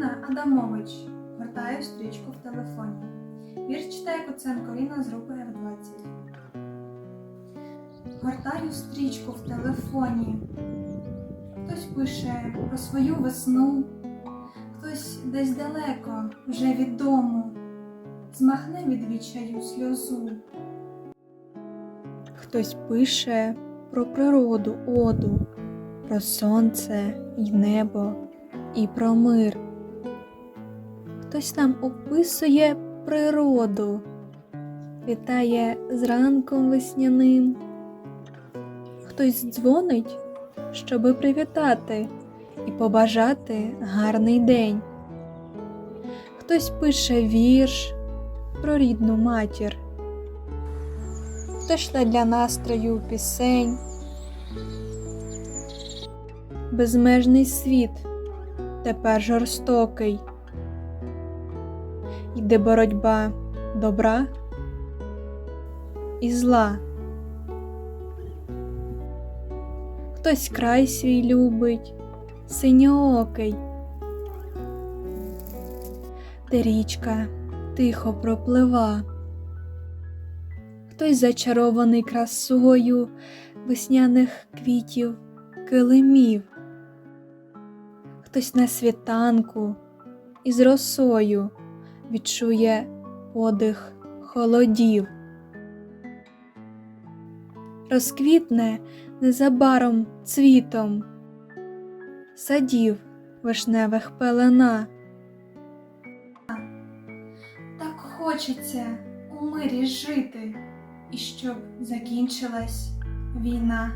Ірина Адамович. Гортаю стрічку в телефоні. Вірш читає Куценко Ліна з групи F20. Гортаю стрічку в телефоні. Хтось пише про свою весну, хтось десь далеко, вже від дому, змахне від відчаю сльозу. Хтось пише про природу оду, про сонце й небо, і про мир. Хтось нам описує природу, вітає з ранком весняним. Хтось дзвонить, щоби привітати і побажати гарний день. Хтось пише вірш про рідну матір хтось шле для настрою пісень. Безмежний світ тепер жорстокий, йде боротьба добра і зла. Хтось край свій любить, синьоокий, де річка тихо проплива. Хтось зачарований красою весняних квітів килимів, хтось на світанку із росою відчує подих холодів. Розквітне незабаром цвітом садів вишневих пелена. Так хочеться у мирі жити, і щоб закінчилась війна.